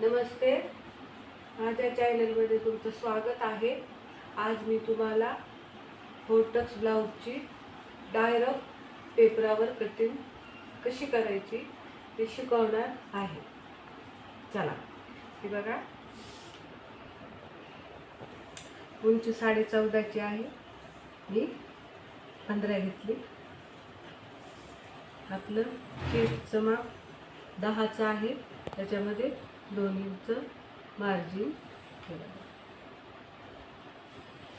नमस्ते. माझ्या चॅनलमध्ये तुमचं स्वागत आहे. आज मी तुम्हाला होटक्स ब्लाऊजची डायरेक्ट पेपरावर कटिंग कशी करायची ते शिकवणार आहे. चला. हे बघा. उंची साडे चौदाची आहे. मी पंधरा घेतली. आपलं चेस्टचं माप दहाचं आहे. त्याच्यामध्ये दोन्हीचं मार्जिन ठेवा.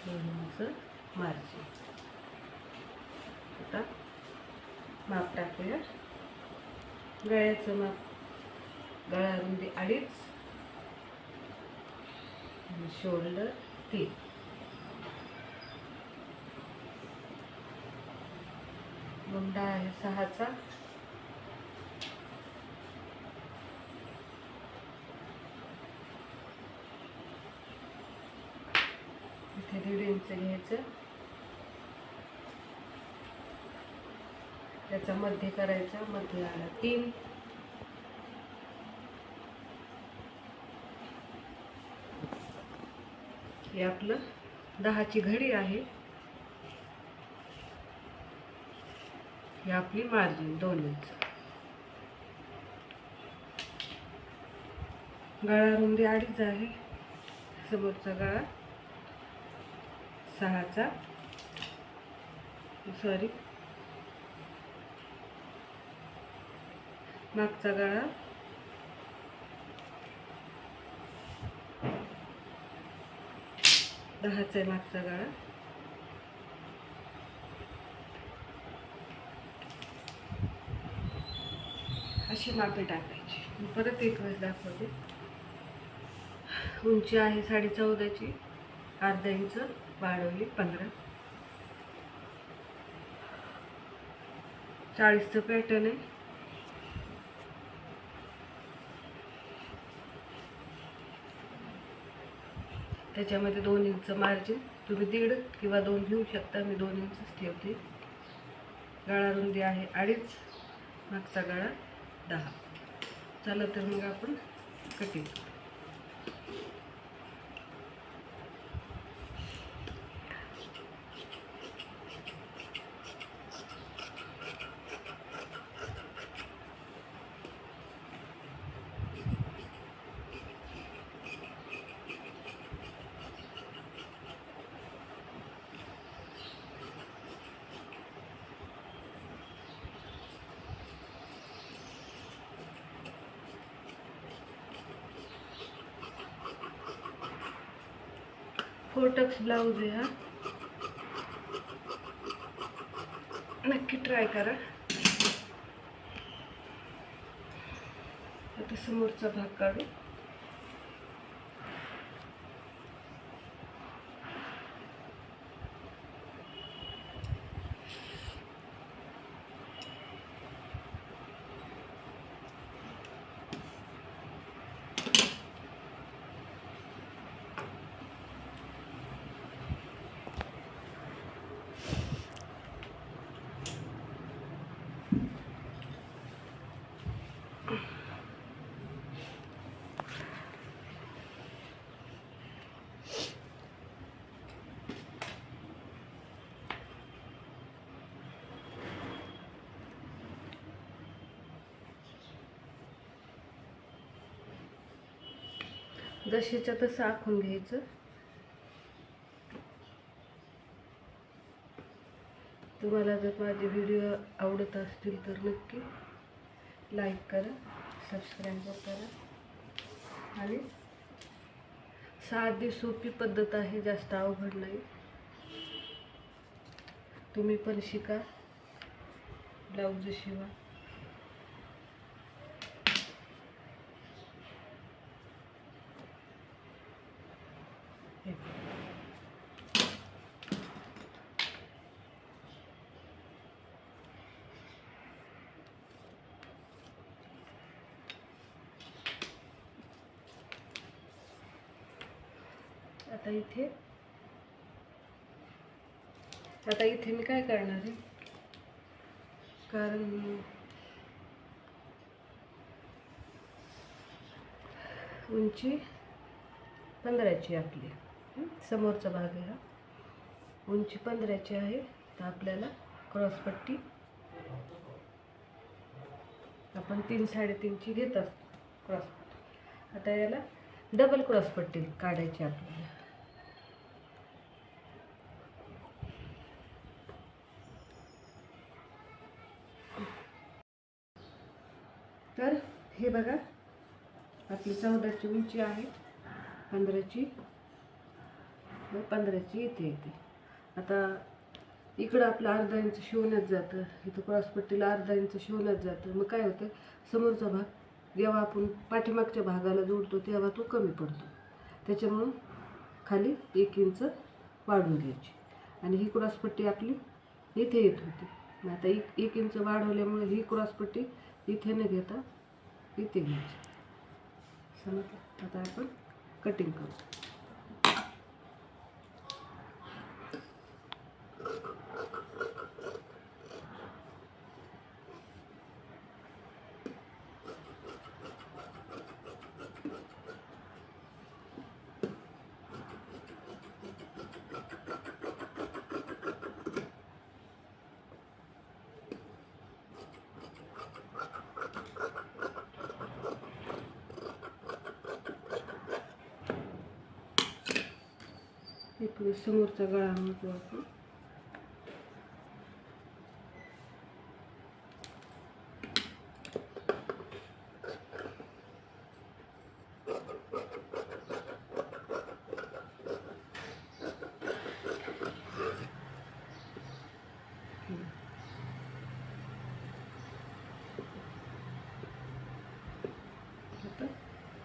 दोन्हीचं मार्जिन आता माप टाकूया. गळ्याचं माप गळा रुंदी अडीच. आणि शोल्डर तीन. गुंडा आहे सहाचा. दीड इंच घ्यायचं. त्याचा मध्य करायचा मध्य आला तीन. हे आपलं दहाची घडी आहे. ही आपली मार्जिन दोन इंच गळा रुंदी अडीच आहे. समोरचा गळा सहाचा. सॉरी मागचा गळा. दहाचा आहे मागचा गळा. अशी मापे टाकायची. परत एक वेळेस दाखवते. उंची आहे साडे चौदाची. अर्धा इंच वाढवली पंधरा. चाळीसचं पॅटर्न आहे. त्याच्यामध्ये दोन इंच मार्जिन तुम्ही दीड किंवा दोन घेऊ शकता. मी दोन इंचच ठेवते. गळा रुंदी आहे अडीच मागचा गळा दहा. चला तर मग आपण कटिंग फोटक्स ब्लाऊज आहे हा. नक्की ट्राय करा. आता समोरचा भाग काढू. जशीच्या तसं आखून घ्यायचं. तुम्हाला जर माझे व्हिडिओ आवडत असतील तर नक्की लाईक करा सबस्क्राईब करा. आणि साधी सोपी पद्धत आहे जास्त अवघड नाही. तुम्ही पण शिका ब्लाऊज शिवा. आता इथे आता इथे मी काय करणार आहे? कारण उंची पंधराची आपली समोरचा भाग आहे हा. उंची पंधराची आहे. तर आपल्याला क्रॉसपट्टी आपण तीन साडेतीनची घेत असतो. क्रॉसपट्टी आता याला डबल क्रॉसपट्टी काढायची आपल्याला. तर हे बघा आपली चौदाची उंची आहे पंधराची पंधराची इथे येते. आता इकडं आपलं अर्धा इंच शिवण्यात जातं इथं क्रॉसपट्टीला अर्धा इंच शिवण्यात जातं. मग काय होतं? समोरचा भाग जेव्हा आपण पाठीमागच्या भागाला जोडतो तेव्हा तो कमी पडतो. त्याच्यामुळं खाली एक इंच वाढवून घ्यायची. आणि ही क्रॉसपट्टी आपली इथे येत होती. आता एक एक इंच वाढवल्यामुळे ही क्रॉसपट्टी इथे न घेता इथे घ्यायची. समजलं? आता आपण कटिंग करू. इकडे समोरचा गळा मोजू आपण.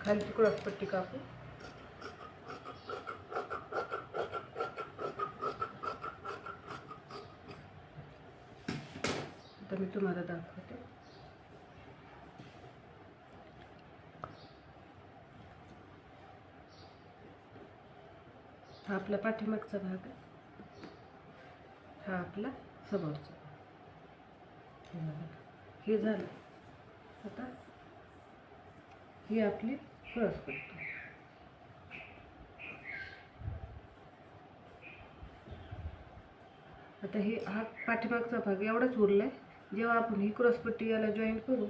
खाली खालची पट्टी कापू. आता मी तुम्हाला दाखवते. हा आपला पाठीमागचा भाग आहे. हा आपला समोरचा हे झालं. आता ही आपली क्रॉस करतो. आता हे हा पाठीमागचा भाग एवढाच उरला आहे जेव्हा आपण ही क्रॉसपट्टी याला जॉईन करू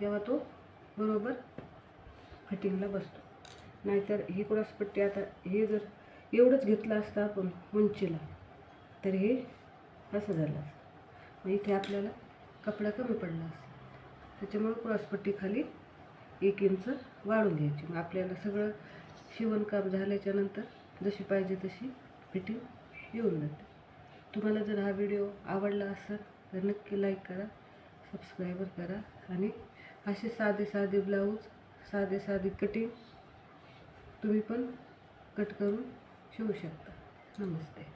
तेव्हा तो बरोबर फिटिंगला बसतो. नाहीतर ही क्रॉसपट्टी आता हे जर एवढंच घेतलं असतं आपण उंचीला तर हे असं झालं असतं. मग इथे आपल्याला कपडा कमी पडला असतो. त्याच्यामुळे क्रॉसपट्टी खाली एक इंच वाढून घ्यायची. मग आपल्याला सगळं शिवणकाम झाल्याच्यानंतर जशी पाहिजे तशी फिटिंग येऊन जाते. तुम्हाला जर हा व्हिडिओ आवडला असेल तर नक्की लाईक करा सबस्क्राईबर करा आणि असे साधे साधे ब्लाऊज साधे साधे कटिंग तुम्ही पण कट करून शिवू शकता. नमस्ते.